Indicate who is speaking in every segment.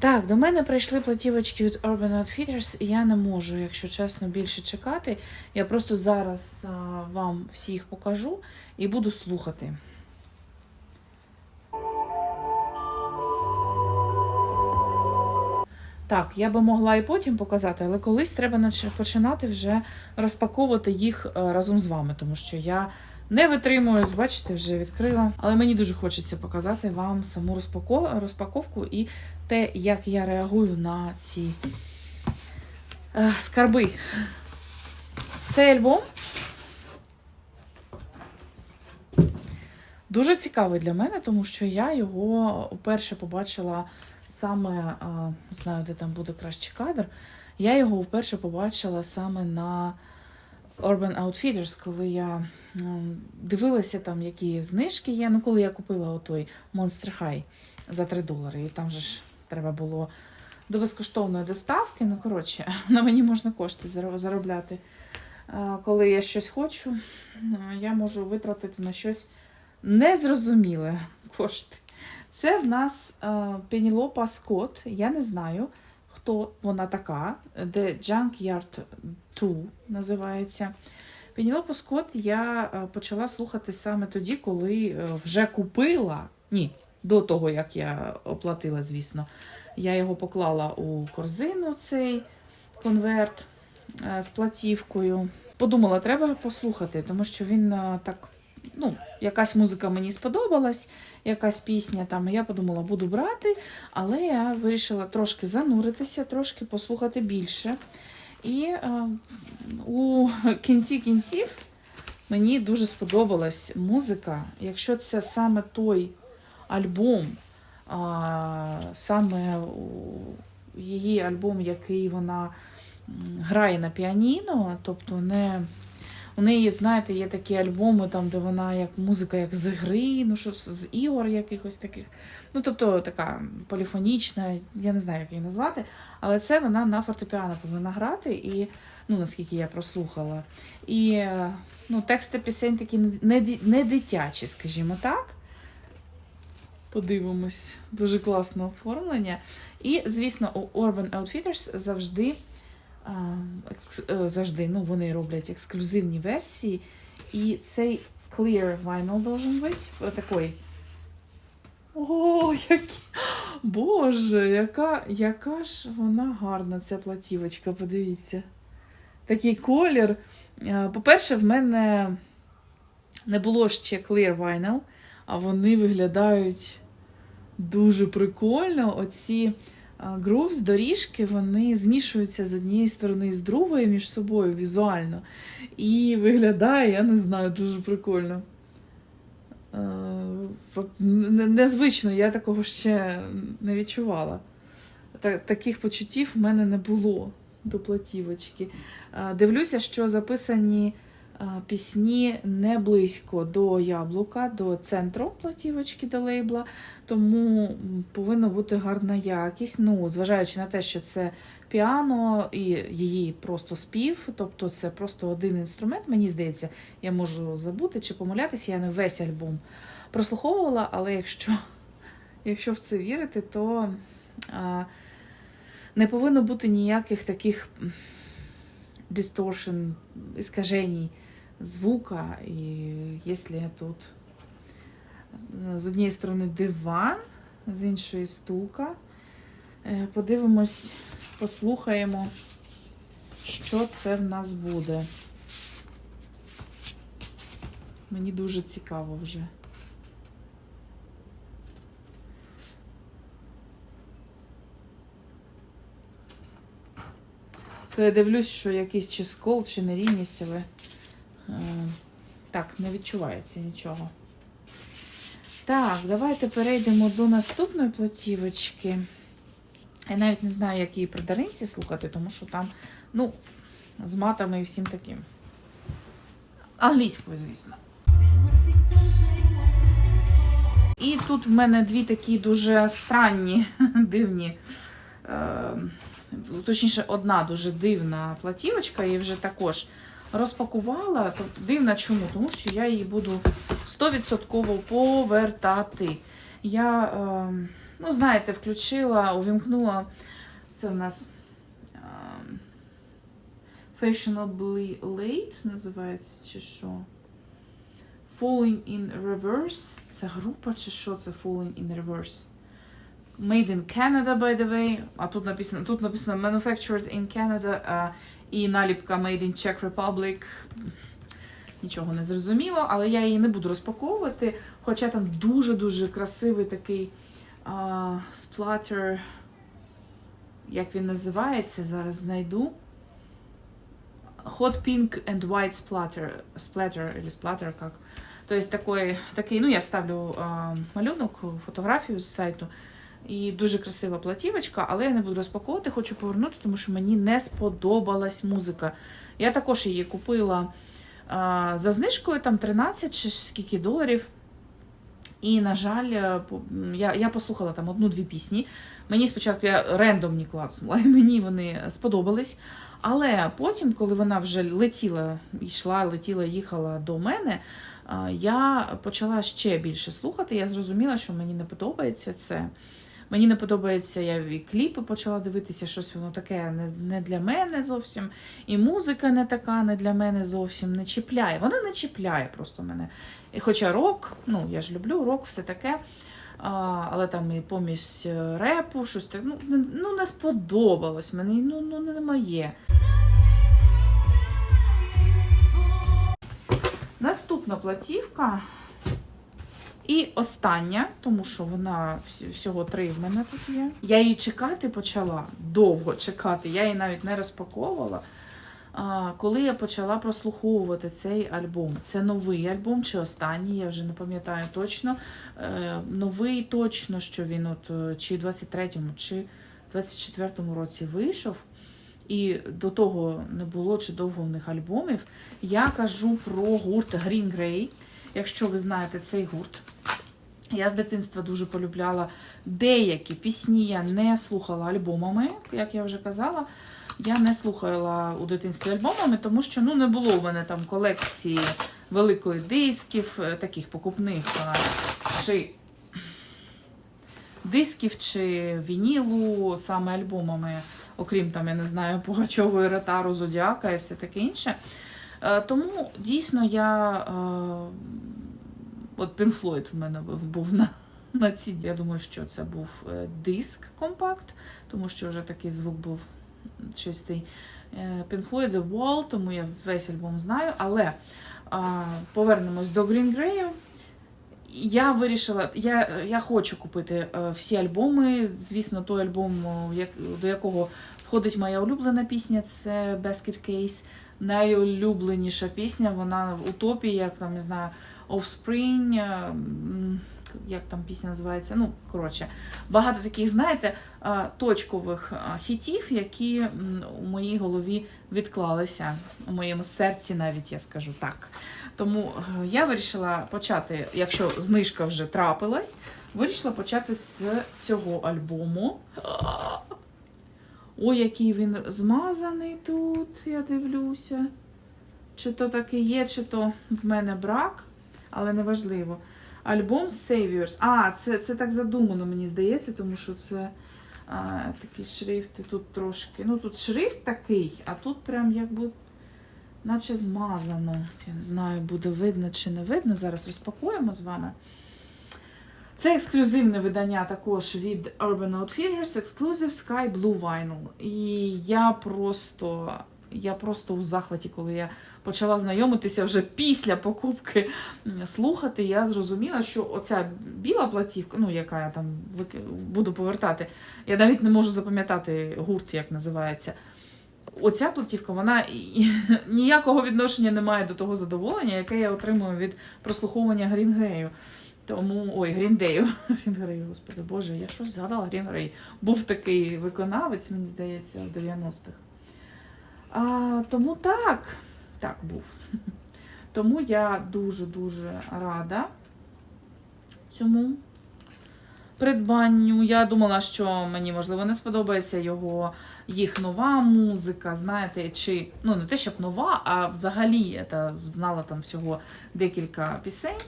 Speaker 1: Так, до мене прийшли платівочки від Urban Outfitters, і я не можу, якщо чесно, більше чекати. Я просто зараз а, вам всі їх покажу і буду слухати. Так, я би могла і потім показати, але колись треба починати вже розпаковувати їх е, разом з вами, тому що я не витримую, бачите, вже відкрила. Але мені дуже хочеться показати вам саму розпаковку і те, як я реагую на ці е, скарби. Цей альбом дуже цікавий для мене, тому що я його вперше побачила саме, знаю, де там буде кращий кадр. Я його вперше побачила саме на Urban Outfitters, коли я м, дивилася там, які знижки є. Ну, коли я купила отой Monster High за 3 долари, і там же ж треба було до безкоштовної доставки. Ну, коротше, на мені можна кошти заробляти. Коли я щось хочу, я можу витратити на щось незрозуміле кошти. Це в нас е, Пенілопа Скотт. Я не знаю, хто вона така, де Junkyard 2 називається. Пенілопу Скотт я е, почала слухати саме тоді, коли е, вже купила. Ні, до того, як я оплатила, звісно. Я його поклала у корзину, цей конверт е, з платівкою. Подумала, треба послухати, тому що він так, ну, якась музика мені сподобалась, якась пісня там. Я подумала, буду брати, але я вирішила трошки зануритися, трошки послухати більше. І е, у кінці кінців мені дуже сподобалась музика. Якщо це саме той альбом, а, саме її альбом, який вона грає на піаніно, тобто не. У неї, знаєте, є такі альбоми, там, де вона як музика, як з гри, ну що з ігор якихось таких. Ну, тобто така поліфонічна, я не знаю, як її назвати, але це вона на фортепіано повинна грати, і, ну, наскільки я прослухала. І ну, тексти пісень такі не, не дитячі, скажімо так. Подивимось, дуже класне оформлення. І, звісно, у Urban Outfitters завжди, завжди ну, вони роблять ексклюзивні версії. І цей Clear Vinyl должен бути. Отакий. О, які... Боже, яка, яка ж вона гарна, ця платівочка, подивіться. Такий колір. Е, По-перше, в мене не було ще Clear Vinyl, а вони виглядають дуже прикольно. Оці грувс, доріжки, вони змішуються з однієї сторони і з другої між собою візуально. І виглядає, я не знаю, дуже прикольно. Незвично, я такого ще не відчувала. Таких почуттів в мене не було до платівочки. Дивлюся, що записані пісні не близько до яблука, до центру платівочки до лейбла, тому повинна бути гарна якість. Ну, зважаючи на те, що це піано і її просто спів, тобто це просто один інструмент, мені здається, я можу забути чи помилятися, я не весь альбом прослуховувала, але якщо, якщо в це вірити, то а, не повинно бути ніяких таких distortion, іскаженій звука. І якщо тут з однієї сторони диван, з іншої стулка, е, подивимось, послухаємо, що це в нас буде. Мені дуже цікаво вже. То я дивлюсь, що якийсь чи скол, чи нерівність, але так, не відчувається нічого. Так, давайте перейдемо до наступної платівочки. Я навіть не знаю, як її при даринці слухати, тому що там, ну, з матами і всім таким. Англійською, звісно. І тут в мене дві такі дуже странні, дивні. Е, точніше, одна дуже дивна платівочка, я вже також розпакувала. Тобто, Дивна чому? Тому що я її буду 100% повертати. Я е, ну, знаєте, включила, увімкнула. Це в нас ем, Fashionably Late називається, чи що? Falling in Reverse. Це група, чи що це Falling in Reverse? Made in Canada, by the way. А тут написано, тут написано Manufactured in Canada а, і наліпка Made in Czech Republic. Нічого не зрозуміло, але я її не буду розпаковувати. Хоча там дуже-дуже красивий такий а, сплатер. Як він називається, зараз знайду. Hot Pink and White Splatter. Splatter или splatter, как. То есть такой, такий, ну я вставлю а, малюнок, фотографію з сайту. І дуже красива платівочка, але я не буду розпаковувати, хочу повернути, тому що мені не сподобалась музика. Я також її купила а, за знижкою, там 13 чи скільки доларів. І, на жаль, е, я, я послухала там одну-дві пісні. Мені спочатку я рендомні клацнула, і мені вони сподобались. Але потім, коли вона вже летіла, йшла, летіла, їхала до мене, я почала ще більше слухати. Я зрозуміла, що мені не подобається це. Мені не подобається, я і кліпи почала дивитися, щось воно таке не, для мене зовсім. І музика не така, не для мене зовсім не чіпляє. Вона не чіпляє просто мене. І хоча рок, ну я ж люблю рок, все таке. А, але там і помість е, репу, щось так. Ну, ну не сподобалось мені, ну, ну не. Наступна платівка. І остання, тому що вона всього три в мене тут є. Я її чекати почала довго чекати. Я її навіть не розпаковувала. А, коли я почала прослуховувати цей альбом, це новий альбом чи останній, я вже не пам'ятаю точно. Е, новий точно, що він от е, чи в 23-му, чи 24-му році вийшов. І до того не було чи довго в них альбомів. Я кажу про гурт Green Grey. Якщо ви знаєте цей гурт, я з дитинства дуже полюбляла деякі пісні. Я не слухала альбомами, як я вже казала. Я не слухала у дитинстві альбомами, тому що ну, не було в мене там колекції великої дисків, е, таких покупних чи дисків чи вінілу саме альбомами, окрім там, я не знаю, Пугачової Ротару, Зодіака і все таке інше. Е, Тому дійсно я. Е, От Floyd в мене був, на, на ці. Я думаю, що це був е, диск компакт, тому що вже такий звук був чистий. Е, Pink Floyd The Wall, тому я весь альбом знаю. Але а, повернемось до Green Grey. Я вирішила, я, я хочу купити е, всі альбоми. Звісно, той альбом, до якого входить моя улюблена пісня, це Basket Case. Найулюбленіша пісня, вона в утопії, як там, не знаю, Offspring, е, як там пісня називається. Ну, коротше, багато таких, знаєте, е, точкових е, хітів, які у моїй голові відклалися, у моєму серці навіть я скажу так. Тому я вирішила почати, якщо знижка вже трапилась, вирішила почати з цього альбому. Ой, який він змазаний тут, я дивлюся. Чи то таки є, чи то в мене брак, але неважливо. Альбом Saviors. А, це, це так задумано, мені здається, тому що це а, такі шрифти тут трошки. Ну, тут шрифт такий, а тут прям якби наче змазано. Я не знаю, буде видно чи не видно. Зараз розпакуємо з вами. Це ексклюзивне видання також від Urban Outfitters, Exclusive Sky Blue Vinyl. І я просто, я просто у захваті, коли я почала знайомитися вже після покупки слухати, я зрозуміла, що оця біла платівка, ну яка я там буду повертати, я навіть не можу запам'ятати гурт, як називається. Оця платівка, вона ніякого відношення не має до того задоволення, яке я отримую від прослуховування Грінгрею. Тому, ой, Гріндею. Грінгрею, господи Боже, я щось згадала Грінгрей. Був такий виконавець, мені здається, в 90-х. А, тому так, так був. Тому я дуже-дуже рада цьому придбанню. Я думала, що мені, можливо, не сподобається його їх нова музика, знаєте, чи ну не те, щоб нова, а взагалі я та знала там всього декілька пісень.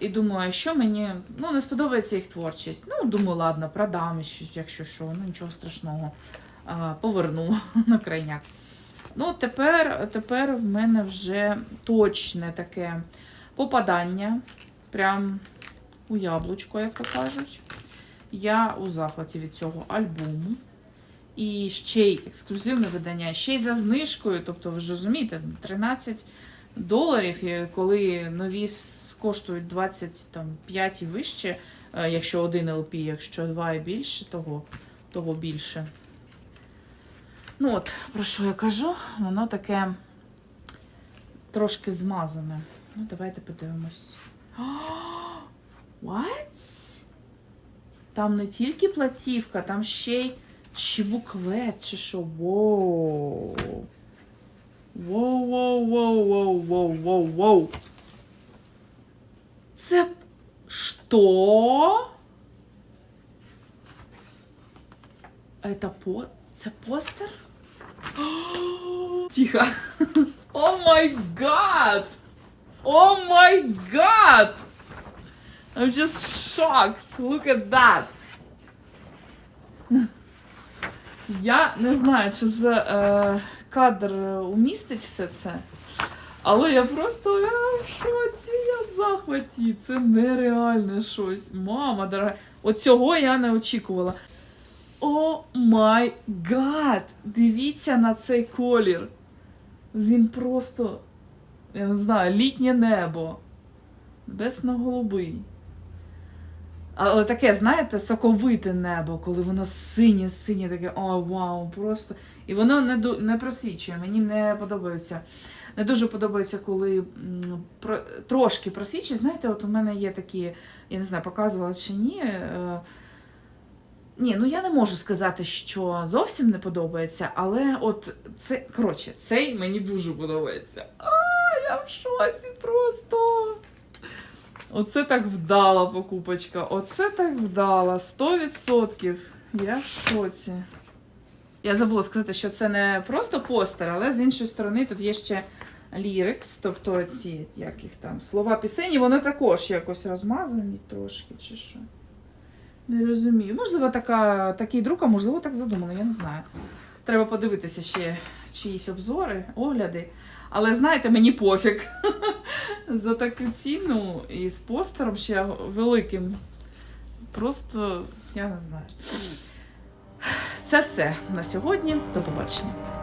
Speaker 1: І думаю, що мені ну, не сподобається їх творчість. Ну, думаю, ладно, продам, якщо що, ну нічого страшного. Поверну на крайняк. Ну, тепер, тепер в мене вже точне таке попадання. Прям у яблучко, як то кажуть. Я у захваті від цього альбому. І ще й ексклюзивне видання, ще й за знижкою. Тобто, ви ж розумієте, 13 доларів, коли нові коштують 25 і вище, е, якщо один LP, якщо два і більше, того, того більше. Ну от, про що я кажу, воно таке трошки змазане. Ну, давайте подивимось. What? Там не тільки платівка, там ще й чи буклет, чи що. Воу. Воу, воу, воу, воу, воу, воу, воу. Це що? Это по... Це постер? Тихо. О май гад! О май гад! I'm just shocked. Look at that. Я не знаю, чи за е, кадр е, умістить все це. Але я просто я в шоці, я в захваті. Це нереальне щось. Мама дорога. От цього я не очікувала. О май гад! Дивіться на цей колір. Він просто, я не знаю, літнє небо. Небесно-голубий. Але таке, знаєте, соковите небо, коли воно синє, синє, таке, о, вау, просто. І воно не, не просвічує. Мені не подобається. Не дуже подобається, коли про, трошки просвічує. Знаєте, от у мене є такі, я не знаю, показувала чи ні. Е, ні, ну я не можу сказати, що зовсім не подобається, але от це, коротше, цей мені дуже подобається. А, я в шоці просто. Оце так вдала покупочка. Оце так вдала. 100%. Я в шоці. Я забула сказати, що це не просто постер, але з іншої сторони тут є ще лірикс, тобто ці, як їх там, слова пісень, і вони також якось розмазані трошки, чи що. Не розумію. Можливо, така, такий друк, а можливо, так задумано, я не знаю. Треба подивитися ще чиїсь обзори, огляди. Але знаєте, мені пофіг. За таку ціну і з постером ще великим. Просто я не знаю. Це все на сьогодні. До побачення.